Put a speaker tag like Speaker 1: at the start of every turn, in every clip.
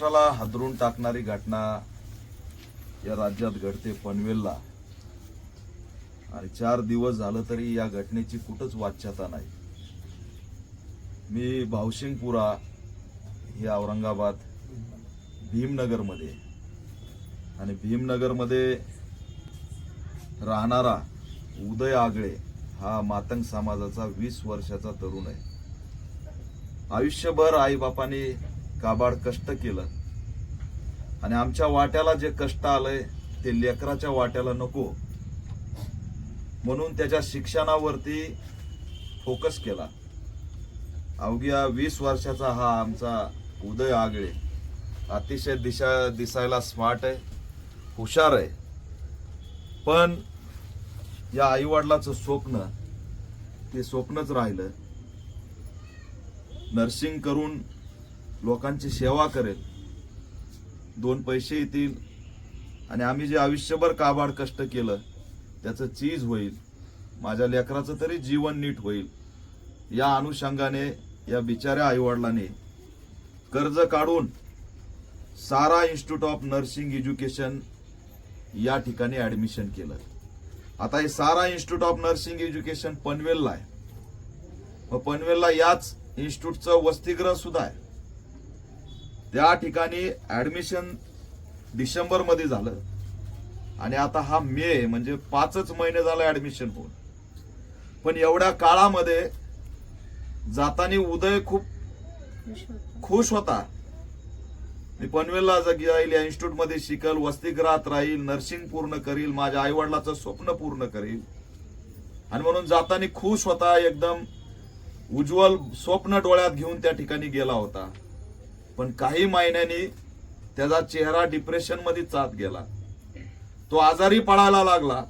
Speaker 1: महाराष्ट्राला हादरून टाकणारी घटना या राज्यात घडते पनवेलला. आणि चार दिवस झालं तरी या घटनेची कुठंच वाच्यता नाही. मी भावसिंगपुरा हे औरंगाबाद भीमनगरमध्ये आणि भीमनगरमध्ये राहणारा उदय आगळे हा मातंग समाजाचा वीस वर्षाचा तरुण आहे. आयुष्यभर आईबापाने काबाड कष्ट केलं. आणि आमच्या वाट्याला जे कष्ट आलंय ते लेकराच्या वाट्याला नको. म्हणून त्याच्या शिक्षणावरती फोकस केला. अवघ्या वीस वर्षाचा हा आमचा उदय आगळे अतिशय दिशा दिसायला स्मार्ट आहे हुशार आहे. पण या आईवडिलाचं स्वप्न ते स्वप्नच राहिलं. नर्सिंग करून लोकांची सेवा करेल. दोन पैसे येतील. आणि आम्ही जे आयुष्यभर काबाड कष्ट केलं त्याचं चीज होईल. माझ्या लेकराचं तरी जीवन नीट होईल. या अनुषंगाने या बिचाऱ्या आईवडिलांनी कर्ज काढून Sara institute of nursing education या ठिकाणी ॲडमिशन केलं. आता हे Sara institute of nursing education पनवेलला आहे. मग पनवेलला याच इन्स्टिट्यूटचं वसतिगृह सुद्धा आहे. त्या ठिकाणी ऍडमिशन डिसेंबरमध्ये झालं. आणि आता हा मे म्हणजे पाचच महिने झाला ऍडमिशन होऊन. पण एवढ्या काळामध्ये जाताना उदय खूप खुश होता. मी पनवेलला जागी जाईल या इन्स्टिट्यूटमध्ये शिकल वसतिगृहात राहील नर्सिंग पूर्ण करील माझ्या आईवडिलाचं स्वप्न पूर्ण करील. आणि म्हणून जाताना खुश होता एकदम उज्ज्वल स्वप्न डोळ्यात घेऊन त्या ठिकाणी गेला होता. पण काही महिन्यांनी त्याचा चेहरा डिप्रेशनमध्ये चात गेला. तो आजारी पडायला लागला.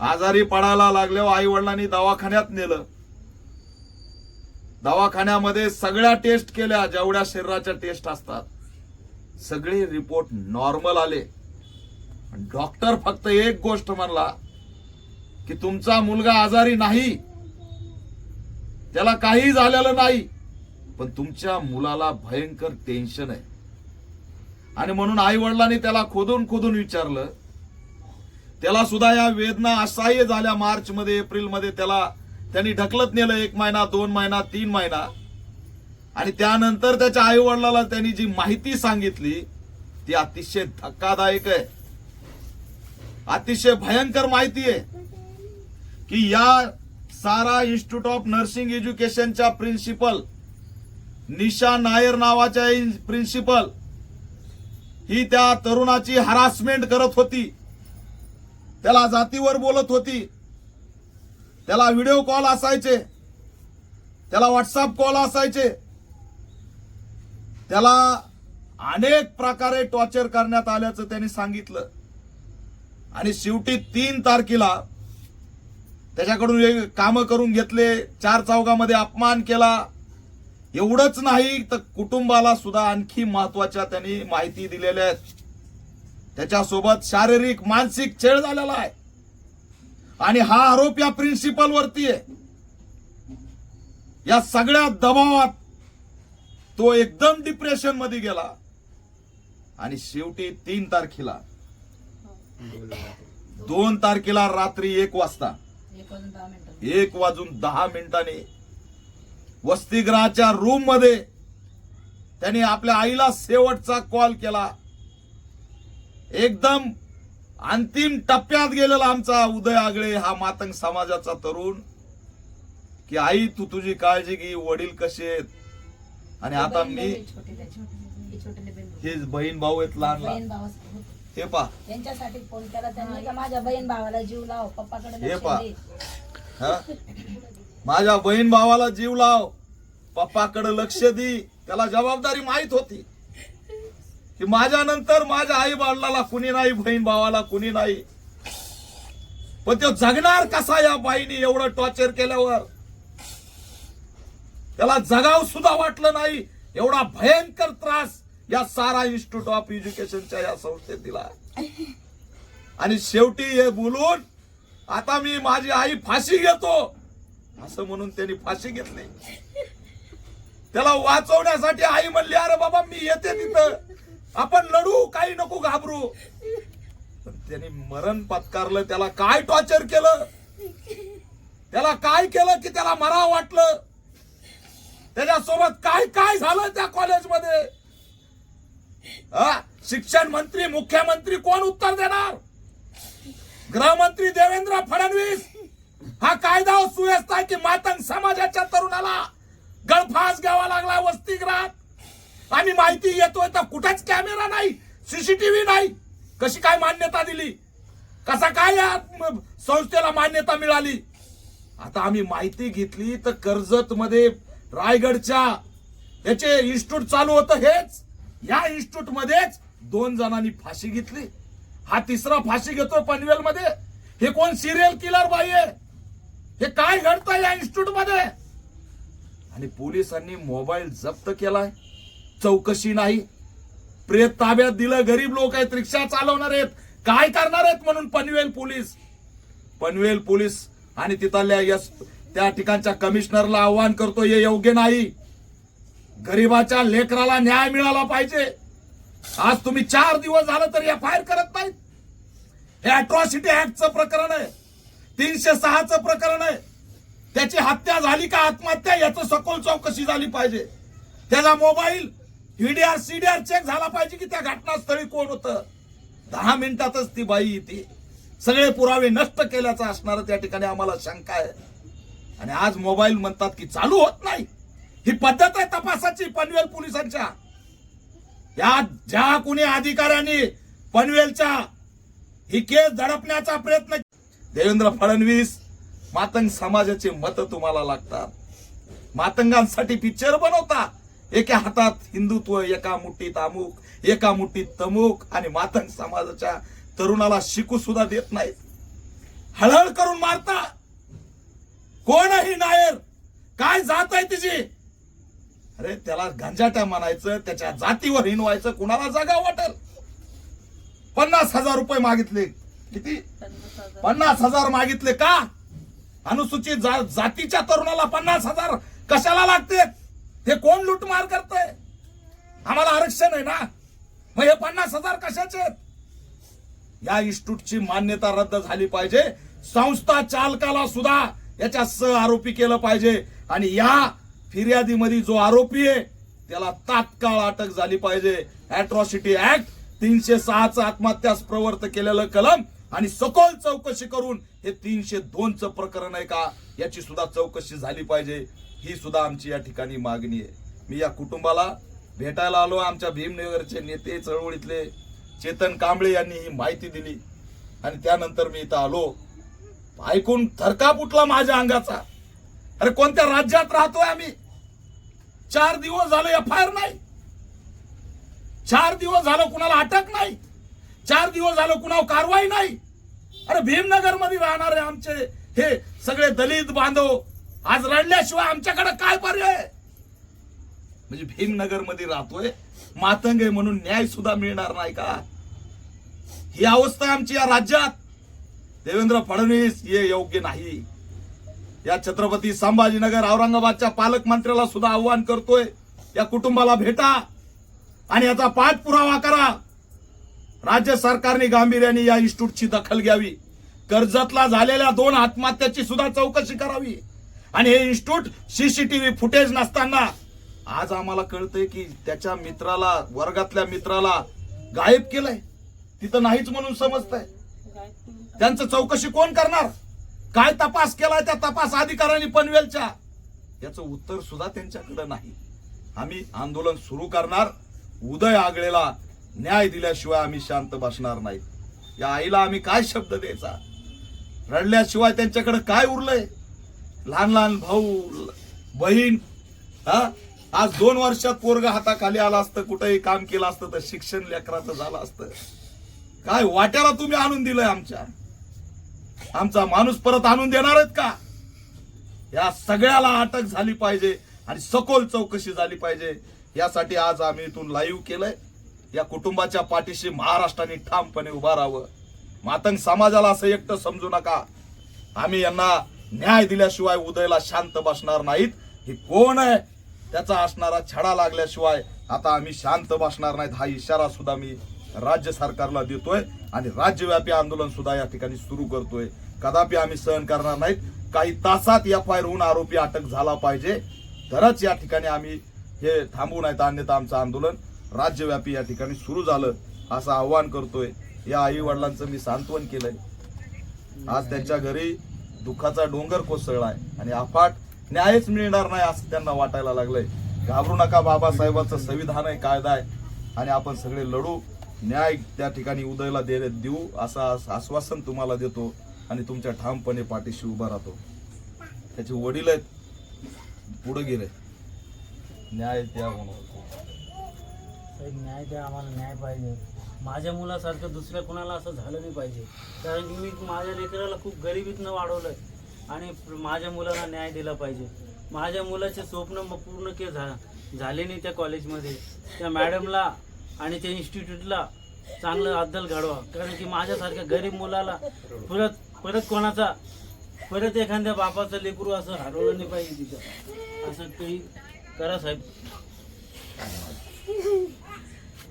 Speaker 1: आजारी पडायला लागल्यावर आई वडिलांनी दवाखान्यात नेलं. दवाखान्यामध्ये सगळ्या टेस्ट केल्या जेवढ्या शरीराच्या टेस्ट असतात. सगळे रिपोर्ट नॉर्मल आले. डॉक्टर फक्त एक गोष्ट म्हणला की तुमचा मुलगा आजारी नाही. त्याला काही झालेलं नाही. पण तुमच्या मुलाला भयंकर टेन्शन आहे. आणि म्हणून आई वडिलांनी त्याला खोदून खोदून विचारलं. त्याला सुद्धा या वेदना असह्य झाल्या मार्च मध्ये एप्रिलमध्ये त्याला त्यांनी ढकलत नेलं एक महिना दोन महिना तीन महिना. आणि त्यानंतर त्याच्या आई वडिलाला त्यांनी जी माहिती सांगितली ती अतिशय धक्कादायक आहे. अतिशय भयंकर माहिती आहे की या सारा इन्स्टिट्यूट ऑफ नर्सिंग एज्युकेशनच्या प्रिन्सिपल निशा नायर नावाच्या प्रिन्सिपल ही त्या तरुणाची हरासमेंट करत होती. त्याला जातीवर बोलत होती. त्याला व्हिडिओ कॉल असायचे. त्याला व्हॉट्सअप कॉल असायचे. त्याला अनेक प्रकारे टॉर्चर करण्यात आल्याचं त्यांनी सांगितलं. आणि शेवटी तीन तारखेला त्याच्याकडून काम करून घेतले. चार चौकामध्ये अपमान केला. एवढंच नाही तर कुटुंबाला सुद्धा आणखी महत्त्वाच्या त्यांनी माहिती दिलेल्या आहेत. त्याच्यासोबत शारीरिक मानसिक छेड झालेला आहे. आणि हा आरोप या प्रिन्सिपल वरती आहे. या सगळ्या दबावात तो एकदम डिप्रेशनमध्ये गेला. आणि शेवटी तीन तारखेला दोन तारखेला रात्री एक वाजता
Speaker 2: एक वाजून दहा मिनिटं.
Speaker 1: एक वाजून दहा मिनिटांनी वसतिगृहाच्या रूममध्ये त्याने आपल्या आईला शेवटचा कॉल केला. एकदम अंतिम टप्प्यात गेलेला आमचा उदय आगळे हा मातंग समाजाचा तरुण. की आई तू तुझी काळजी घे वडील कसे आहेत? आणि आता मी.
Speaker 2: ही छोटी बहीण
Speaker 1: भाऊ आहेत लहान लहान. हे पा
Speaker 2: त्यांच्यासाठी फोन केला त्यांनी का माझ्या बहीण भावाला जीव लाव पप्पाकडे
Speaker 1: हे. हा? माझ्या बहीण भावाला जीव लाव. पप्पाकडे लक्ष दे. त्याला जबाबदारी माहीत होती. की माझ्या नंतर माझ्या आई बाळाला कुणी नाही बहीण भावाला कुणी नाही. पण तो जगणार कसा या बाईने एवढं टॉर्चर केल्यावर? त्याला जगाव सुद्धा वाटलं नाही. एवढा भयंकर त्रास या सारा इन्स्टिट्यूट ऑफ एज्युकेशनच्या या संस्थेत दिला आणि शेवटी हे बोलून आता मी माझी आई फाशी घेतो. असं म्हणून त्यांनी फाशी घेतली. त्याला वाचवण्यासाठी आई म्हणली अरे बाबा मी येते तिथं. आपण लढू काही नको घाबरू. पण त्याने मरण पत्कारलं त्याला काय टॉर्चर केलं? त्याला काय केलं की त्याला मरा वाटलं? त्याच्यासोबत काय काय झालं त्या कॉलेजमध्ये हा? शिक्षण मंत्री मुख्यमंत्री कोण उत्तर देणार? गृहमंत्री देवेंद्र फडणवीस. हा कायदा हो सुव्यस्त आहे की मातंग समाजाच्या तरुणाला गळफास घ्यावा लागला वसतिगृहात. आणि माहिती येतोय तर कुठेच कॅमेरा नाही सीसीटीव्ही नाही. कशी काय मान्यता दिली? कसा काय या संस्थेला मान्यता मिळाली? आता आम्ही माहिती घेतली तर कर्जत मध्ये रायगडच्या याचे इन्स्टिट्यूट चालू होतं हेच. या इन्स्टिट्यूट मध्येच दोन जणांनी फाशी घेतली. हा तिसरा फाशी घेतोय पनवेल मध्ये हे कोण सिरियल किलर बाई आहे? हे काय घडतंय या इन्स्टिट्यूटमध्ये आणि पोलिसांनी मोबाईल जप्त केलाय. चौकशी नाही. प्रेत ताब्यात दिलं गरीब लोक आहेत रिक्षा चालवणार आहेत. काय करणार आहेत म्हणून पनवेल पोलीस? पनवेल पोलीस आणि तिथल्या यस त्या ठिकाणच्या कमिशनरला आव्हान करतो हे योग्य नाही. गरीबाच्या लेकराला न्याय मिळाला पाहिजे. आज तुम्ही चार दिवस झालं तरी एफ आय आर करत नाहीत. हे अट्रॉसिटी ऍक्टचं प्रकरण आहे. तीनशे सहाचं प्रकरण आहे. त्याची हत्या झाली का आत्महत्या याचं सखोल चौकशी झाली पाहिजे. त्याचा मोबाईल ईडीआर सीडीआर चेक झाला पाहिजे की त्या घटनास्थळी कोण होतं? दहा मिनिटातच ती बाई येते. सगळे पुरावे नष्ट केल्याचं असणार त्या ठिकाणी आम्हाला शंका आहे. आणि आज मोबाईल म्हणतात की चालू होत नाही. ही पद्धत आहे तपासाची पनवेल पोलिसांच्या. या ज्या कुणी अधिकाऱ्यांनी पनवेलच्या ही केस दडपण्याचा प्रयत्न देवेंद्र फडणवीस मातंग समाजाचे मत तुम्हाला लागतात. मातंगांसाठी पिक्चर बनवता. एका हातात हिंदुत्व एका मुठीत अमुक एका मुठीत तमुक आणि मातंग समाजाच्या तरुणाला शिकू सुद्धा देत नाहीत. हळहळ करून मारता. कोणही नायर काय जात आहे तिची? अरे त्याला गांजाट्या म्हणायचं त्याच्या जातीवर हिनवायचं कुणाला जागा वाटेल? पन्नास हजार रुपये मागितले. किती? पन्नास हजार. मागितले का? अनुसूचित जा- जातीच्या तरुणाला पन्नास हजार कशाला लागते? हे कोण लुटमार करतय? आम्हाला आरक्षण आहे ना? मग हे पन्नास हजार कशाचे? या इन्स्टिट्यूटची मान्यता रद्द झाली पाहिजे. संस्था चालकाला सुद्धा याच्या सह आरोपी केलं पाहिजे. आणि या फिर्यादीमध्ये जो आरोपी आहे त्याला तात्काळ अटक झाली पाहिजे. अॅट्रॉसिटी ऍक्ट तीनशे सहाचं आत्महत्यास प्रवर्त केलेलं कलम आणि सखोल चौकशी करून हे तीनशे दोनचं प्रकरण आहे का याची सुद्धा चौकशी झाली पाहिजे. ही सुद्धा आमची या ठिकाणी मागणी आहे. मी या कुटुंबाला भेटायला आलो आमच्या भीमनगरचे नेते चळवळीतले चेतन कांबळे यांनी ही माहिती दिली. आणि त्यानंतर मी इथं आलो. ऐकून थरकाप उठला माझ्या अंगाचा. अरे कोणत्या राज्यात राहतोय आम्ही? चार दिवस झालं एफ आय आर नाही. चार दिवस झालं कुणाला अटक नाही. चार दिवस झालं कुणावर कारवाई नाही. अरे भीमनगरमध्ये राहणारे आमचे हे सगळे दलित बांधव आज रडल्याशिवाय आमच्याकडे काय पर्याय? म्हणजे भीमनगरमध्ये राहतोय मातंग आहे म्हणून न्याय सुद्धा मिळणार नाही का? ही अवस्था आमची या राज्यात. देवेंद्र फडणवीस हे योग्य नाही. या छत्रपती संभाजीनगर औरंगाबादच्या पालकमंत्र्याला सुद्धा आव्हान करतोय. या कुटुंबाला भेटा आणि याचा पाठपुरावा करा. राज्य सरकारने गांभीर्याने या इन्स्टिट्यूटची दखल घ्यावी. कर्जतला झालेल्या दोन आत्महत्याची सुद्धा चौकशी करावी. आणि हे इन्स्टिट्यूट सीसीटीव्ही फुटेज नसताना आज आम्हाला कळतंय की त्याच्या मित्राला वर्गातल्या मित्राला गायब केलंय. तिथं नाहीच म्हणून समजतंय. त्यांचं चौकशी कोण करणार? काय तपास केलाय त्या तपास अधिकाऱ्यांनी पनवेलच्या? याचं उत्तर सुद्धा त्यांच्याकडे नाही. आम्ही आंदोलन सुरू करणार. उदय आगळेला न्याय दिल्याशिवाय आम्ही शांत बसणार नाही. या आईला आम्ही काय शब्द द्यायचा? रडल्याशिवाय त्यांच्याकडे काय उरलंय? लहान लहान भाऊ बहीण हा? आज दोन वर्षात पोरग हाताखाली आला असतं कुठंही काम केलं असतं तर शिक्षण लेकराचं झालं असतं. काय वाट्याला तुम्ही आणून दिलंय आमच्या? आमचा माणूस परत आणून देणार आहेत का? या सगळ्याला अटक झाली पाहिजे आणि सखोल चौकशी झाली पाहिजे. यासाठी आज आम्ही इथून लाईव्ह केलंय. या कुटुंबाच्या पाठीशी महाराष्ट्राने ठामपणे उभा राहावं. मातंग समाजाला असं एकटं समजू नका. आम्ही यांना न्याय दिल्याशिवाय उदयला शांत बसणार नाहीत. हे कोण आहे? त्याचा असणारा छडा लागल्याशिवाय आता आम्ही शांत बसणार नाहीत. हा इशारा सुद्धा मी राज्य सरकारला देतोय आणि राज्यव्यापी आंदोलन सुद्धा या ठिकाणी सुरू करतोय. कदापि आम्ही सहन करणार नाहीत. काही तासात एफ आय होऊन आरोपी अटक झाला पाहिजे. तरच या ठिकाणी आम्ही हे थांबवू नाहीत. अन्यथा आमचं आंदोलन राज्यव्यापी या ठिकाणी सुरू झालं असं आव्हान करतोय. या आई वडिलांचं मी सांत्वन केलंय. आज त्यांच्या घरी दुःखाचा डोंगर कोसळलाय आणि अफाट न्यायच मिळणार नाही असं त्यांना वाटायला लागलंय. घाबरू नका बाबासाहेबांचं संविधान आहे कायदा आहे. आणि आपण सगळे लढू. न्याय त्या ठिकाणी उदयला दे देऊ असं आस- आश्वासन तुम्हाला देतो आणि तुमच्या ठामपणे पाठीशी उभा राहतो. त्याचे वडील आहेत पुढे गेले. न्याय द्या म्हणून
Speaker 3: एक न्याय द्या आम्हाला न्याय पाहिजे. माझ्या मुलासारखं दुसऱ्या कोणाला असं झालं नाही पाहिजे. कारण की मी माझ्या लेकराला खूप गरिबीतनं वाढवलं आणि माझ्या मुलाला न्याय दिला पाहिजे. माझ्या मुलाचे स्वप्न पूर्ण के झा झाले नाही त्या कॉलेजमध्ये. त्या मॅडमला आणि त्या इन्स्टिट्यूटला चांगलं अद्दल घडवा. कारण की माझ्यासारख्या गरीब मुलाला परत परत कोणाचा परत एखाद्या बापाचं लेकरू असं हरवलं नाही पाहिजे तिथं असं काही करा साहेब.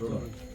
Speaker 1: Right.